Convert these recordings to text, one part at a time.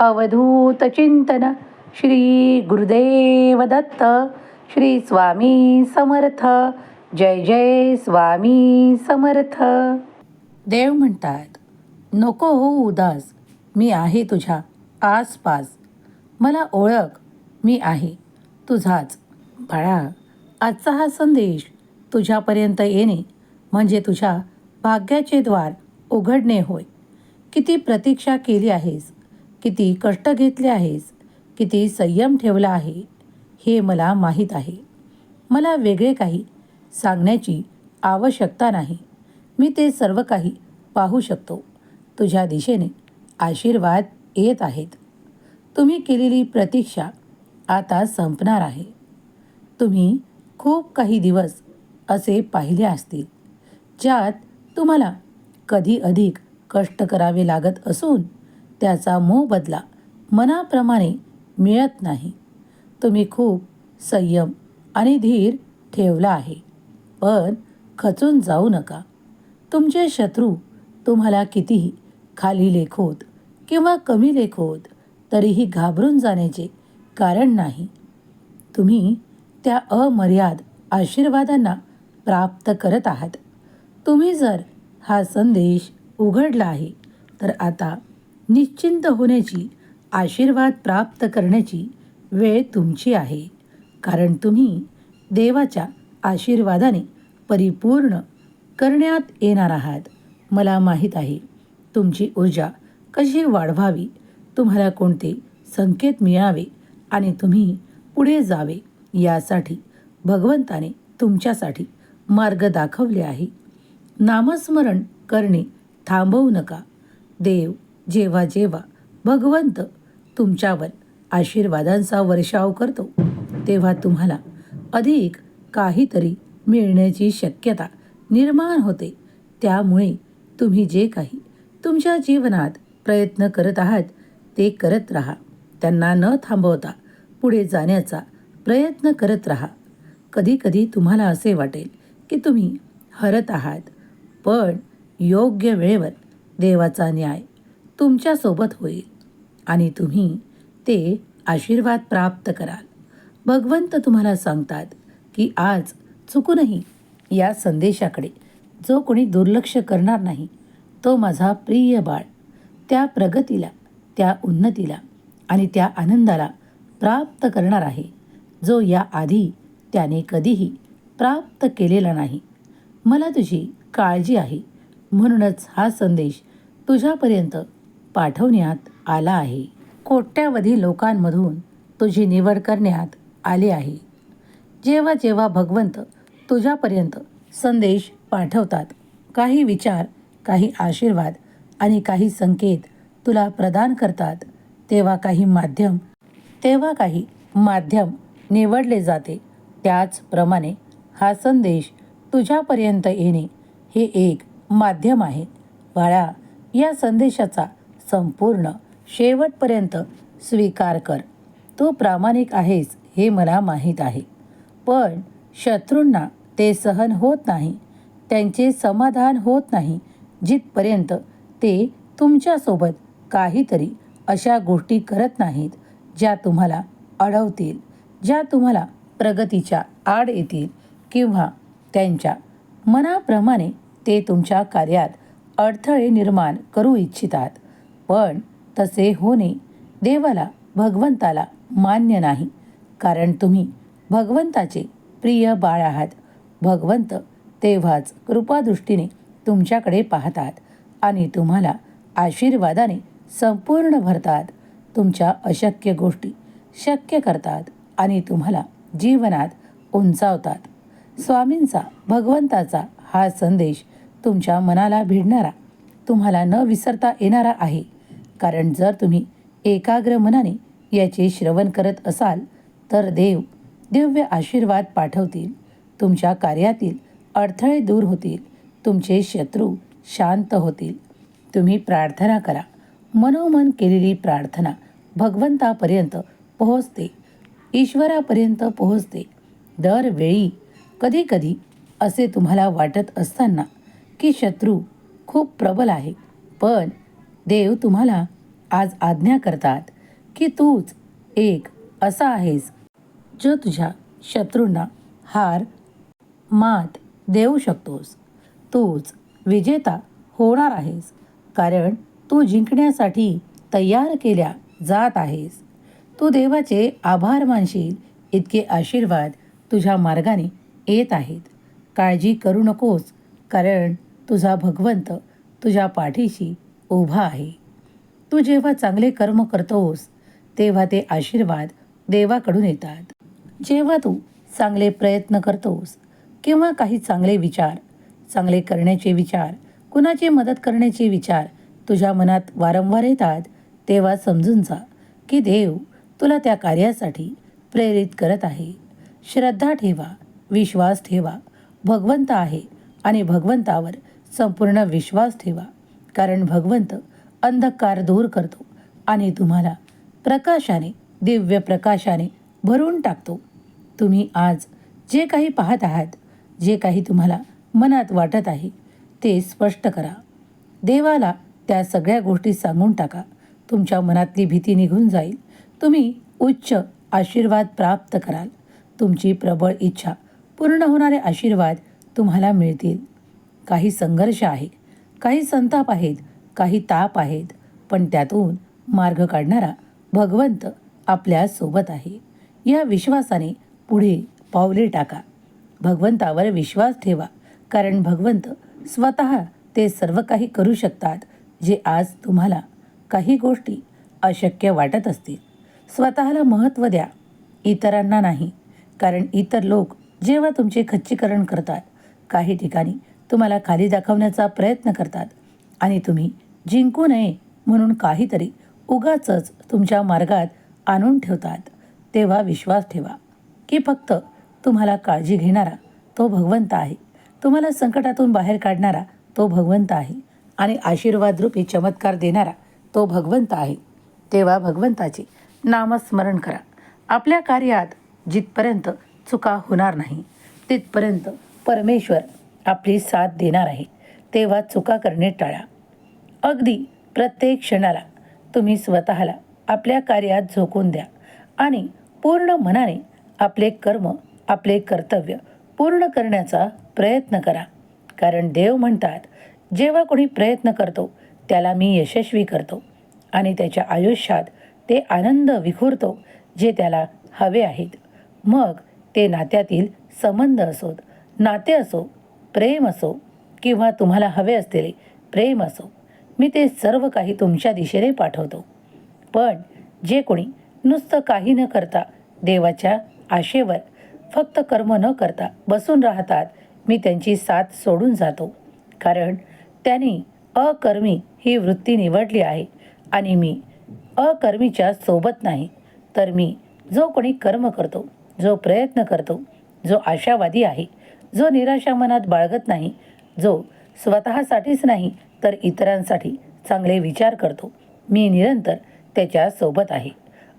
अवधूत चिंतन श्री गुरुदेव दत्त श्री स्वामी समर्थ. जय जय स्वामी समर्थ. देव म्हणतात नको हो उदास मी आहे तुझ्या आसपास. मला ओळख मी आहे तुझाच. बाळा आजचा हा संदेश तुझ्यापर्यंत येणे म्हणजे तुझ्या भाग्याचे द्वार उघडणे होय. किती प्रतीक्षा केली आहेस किती कष्ट घेतले आहेस? किती संयम ठेवला आहे? हे मला माहीत आहे. मला वेगळे काही सांगण्याची आवश्यकता नाही. मी ते सर्व काही पाहू शकतो. तुझ्या दिशेने आशीर्वाद येत आहेत. तुम्ही केलेली प्रतीक्षा आता संपणार आहे. तुम्ही खूप काही दिवस असे पाहिले असतील ज्यात तुम्हाला कधी अधिक कष्ट करावे लागत असून त्याचा मोबदला मनाप्रमाणे मिळत नाही. तुम्ही खूप संयम आणि धीर ठेवला आहे. पण खचून जाऊ नका. तुमचे शत्रू तुम्हाला कितीही खाली लेखोत किंवा कमी लेखोत तरीही घाबरून जाण्याचे कारण नाही. तुम्ही त्या अमर्याद आशीर्वादांना प्राप्त करत आहात. तुम्ही जर हा संदेश उघडला आहे तर आता निश्चिंत होण्याची आशीर्वाद प्राप्त करण्याची वेळ तुमची आहे. कारण तुम्ही देवाच्या आशीर्वादाने परिपूर्ण करण्यात येणार आहात. मला माहीत आहे तुमची ऊर्जा कशी वाढवावी तुम्हाला कोणते संकेत मिळावे आणि तुम्ही पुढे जावे यासाठी भगवंताने तुमच्यासाठी मार्ग दाखवले आहे. नामस्मरण करणे थांबवू नका. देव जेव्हा जेव्हा भगवंत तुमच्यावर आशीर्वादांचा वर्षाव करतो तेव्हा तुम्हाला अधिक काहीतरी मिळण्याची शक्यता निर्माण होते. त्यामुळे तुम्ही जे काही तुमच्या जीवनात प्रयत्न करत आहात ते करत राहा. त्यांना न थांबवता पुढे जाण्याचा प्रयत्न करत राहा. कधीकधी तुम्हाला असे वाटेल की तुम्ही हरत आहात पण योग्य वेळेवर देवाचा न्याय तुमच्यासोबत होईल. आणि तुम्ही ते आशीर्वाद प्राप्त कराल. भगवंत तुम्हाला सांगतात की आज चुकूनही या संदेशाकडे जो कोणी दुर्लक्ष करणार नाही तो माझा प्रिय बाळ. त्या प्रगतीला त्या उन्नतीला आणि त्या आनंदाला प्राप्त करणार आहे. जो या आधी त्याने कधीही प्राप्त केलेला नाही. मला तुझी काळजी आहे. म्हणूनच हा संदेश तुझ्यापर्यंत पाठवण्यात आला आहे. कोट्यावधी लोकांमधून तुझी निवड करण्यात आली आहे. जेव्हा जेव्हा भगवंत तुझ्यापर्यंत संदेश पाठवतात काही विचार काही आशीर्वाद आणि काही संकेत तुला प्रदान करतात. तेव्हा काही माध्यम तेव्हा काही माध्यम निवडले जाते. त्याचप्रमाणे हा संदेश तुझ्यापर्यंत येणे हे एक माध्यम आहे. बाळा या संदेशाचा संपूर्ण शेवटपर्यंत स्वीकार कर. तू प्रामाणिक आहेस हे मला माहीत आहे. पण शत्रूंना ते सहन होत नाही त्यांचे समाधान होत नाही जिथपर्यंत ते तुमच्यासोबत काहीतरी अशा गोष्टी करत नाहीत ज्या तुम्हाला अडवतील ज्या तुम्हाला प्रगतीच्या आड येतील किंवा त्यांच्या मनाप्रमाणे ते तुमच्या कार्यात अडथळे निर्माण करू इच्छितात. पण तसे होणे देवाला भगवंताला मान्य नाही. कारण तुम्ही भगवंताचे प्रिय बाळ आहात. भगवंत तेव्हाच कृपादृष्टीने तुमच्याकडे पाहतात आणि तुम्हाला आशीर्वादाने संपूर्ण भरतात. तुमच्या अशक्य गोष्टी शक्य करतात आणि तुम्हाला जीवनात उंचावतात. स्वामींचा भगवंताचा हा संदेश तुमच्या मनाला भिडणारा तुम्हाला न विसरता येणारा आहे. कारण जर तुम्ही एकाग्र मनाने याचे श्रवण करत असाल तर देव दिव्य आशीर्वाद पाठवतील तुमच्या कार्यातील अडथळे दूर होतील तुमचे शत्रू शांत होतील. तुम्ही प्रार्थना करा. मनोमन केलेली प्रार्थना भगवंतापर्यंत पोहोचते. ईश्वरापर्यंत पोहोचते. दरवेळी कधीकधी असे तुम्हाला वाटत असताना की शत्रू खूप प्रबल आहे. पण देव तुम्हाला आज आज्ञा करतात की तूच एक असा आहेस जो तुझ्या शत्रूंना हार मात देऊ शकतोस. तूच विजेता होणार आहेस कारण तू जिंकण्यासाठी तयार केल्या जात आहेस. तू देवाचे आभार मानशील इतके आशीर्वाद तुझ्या मार्गाने येत आहेत. काळजी करू नकोस कारण तुझा भगवंत तुझ्या पाठीशी उभा आहे. तू जेव्हा चांगले कर्म करतोस तेव्हा ते आशीर्वाद देवाकडून येतात. जेव्हा तू चांगले प्रयत्न करतोस किंवा काही चांगले विचार चांगले करण्याचे विचार कुणाची मदत करण्याचे विचार तुझ्या मनात वारंवार येतात तेव्हा समजून जा की देव तुला त्या कार्यासाठी प्रेरित करत आहे. श्रद्धा ठेवा विश्वास ठेवा भगवंत आहे आणि भगवंतावर संपूर्ण विश्वास ठेवा. कारण भगवंत अंधकार दूर करतो आणि तुम्हाला प्रकाशाने दिव्य प्रकाशाने भरून टाकतो. तुम्ही आज जे काही पाहत आहात जे काही तुम्हाला मनात वाटत आहे ते स्पष्ट करा. देवाला त्या सगळ्या गोष्टी सांगून टाका. तुमच्या मनातली भीती निघून जाईल. तुम्ही उच्च आशीर्वाद प्राप्त कराल. तुमची प्रबळ इच्छा पूर्ण होणारे आशीर्वाद तुम्हाला मिळतील. काही संघर्ष आहे काही संताप आहेत काही ताप आहेत पण त्यातून मार्ग काढणारा भगवंत आपल्यासोबत आहे. या विश्वासाने पुढे पावले टाका. भगवंतावर विश्वास ठेवा कारण भगवंत स्वतः ते सर्व काही करू शकतात जे आज तुम्हाला काही गोष्टी अशक्य वाटत असतील. स्वतःला महत्त्व द्या इतरांना नाही कारण इतर लोक जेव्हा तुमचे खच्चीकरण करतात काही ठिकाणी तुम्हाला खाली दाखवण्याचा प्रयत्न करतात. आणि तुम्ही जिंकू नये म्हणून काहीतरी उगाचच तुमच्या मार्गात आणून ठेवतात. तेव्हा विश्वास ठेवा की फक्त तुम्हाला काळजी घेणारा तो भगवंत आहे. तुम्हाला संकटातून बाहेर काढणारा तो भगवंत आहे. आणि आशीर्वादरूपी चमत्कार देणारा तो भगवंत आहे. तेव्हा भगवंताचे नामस्मरण करा. आपल्या कार्यात जिथपर्यंत चुका होणार नाही तिथपर्यंत परमेश्वर आपली साथ देणार आहे. तेव्हा चुका करणे टाळा. अगदी प्रत्येक क्षणाला तुम्ही स्वतःला आपल्या कार्यात झोकून द्या आणि पूर्ण मनाने आपले कर्म आपले कर्तव्य पूर्ण करण्याचा प्रयत्न करा. कारण देव म्हणतात जेव्हा कोणी प्रयत्न करतो त्याला मी यशस्वी करतो आणि त्याच्या आयुष्यात ते आनंद विखुरतो जे त्याला हवे आहेत. मग ते नात्यातील संबंध असोत नाते असो प्रेम असो किंवा तुम्हाला हवे असलेले प्रेम असो मी ते सर्व काही तुमच्या दिशेने पाठवतो. पण जे कोणी नुसतं काही न करता देवाच्या आशेवर फक्त कर्म न करता बसून राहतात मी त्यांची साथ सोडून जातो. कारण त्यांनी अकर्मी ही वृत्ती निवडली आहे आणि मी अकर्मीच्या सोबत नाही तर मी जो कोणी कर्म करतो जो प्रयत्न करतो जो आशावादी आहे जो निराशा मनात बाळगत नाही जो स्वतःसाठीच नाही तर इतरांसाठी चांगले विचार करतो. मी निरंतर त्याच्या सोबत आहे.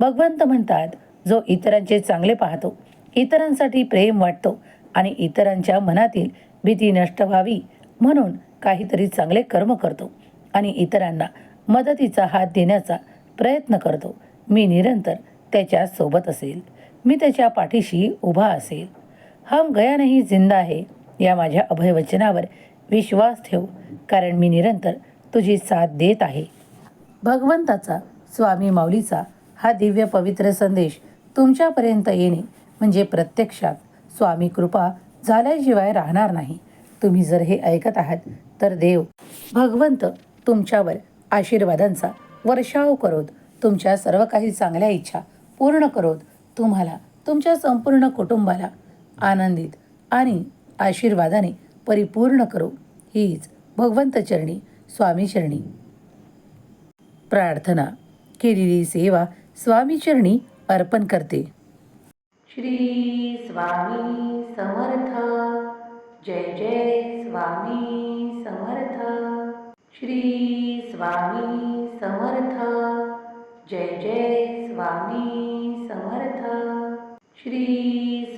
भगवंत म्हणतात जो इतरांचे चांगले पाहतो इतरांसाठी प्रेम वाटतो आणि इतरांच्या मनातील भीती नष्ट व्हावी म्हणून काहीतरी चांगले कर्म करतो आणि इतरांना मदतीचा हात देण्याचा प्रयत्न करतो. मी निरंतर त्याच्या सोबत असेल. मी त्याच्या पाठीशी उभा असेल. हम गया नाही जिंदा आहे या माझ्या अभयवचनावर विश्वास ठेव कारण मी निरंतर तुझी साथ देत आहे. भगवंताचा स्वामी माऊलीचा हा दिव्य पवित्र संदेश तुमच्यापर्यंत येणे म्हणजे प्रत्यक्षात स्वामी कृपा झाल्याशिवाय राहणार नाही. तुम्ही जर हे ऐकत आहात तर देव भगवंत तुमच्यावर आशीर्वादांचा वर्षाव करोत. तुमच्या सर्व काही चांगल्या इच्छा पूर्ण करोत. तुम्हाला तुमच्या संपूर्ण कुटुंबाला आनंदित आणि आशीर्वादाने परिपूर्ण करो हीच भगवंत चरणी स्वामी चरणी. प्रार्थना केलेली सेवा स्वामी चरणी अर्पण करते. श्री स्वामी समर्थ. जय जय स्वामी समर्थ. श्री स्वामी समर्थ. जय जय स्वामी समर्थ. श्री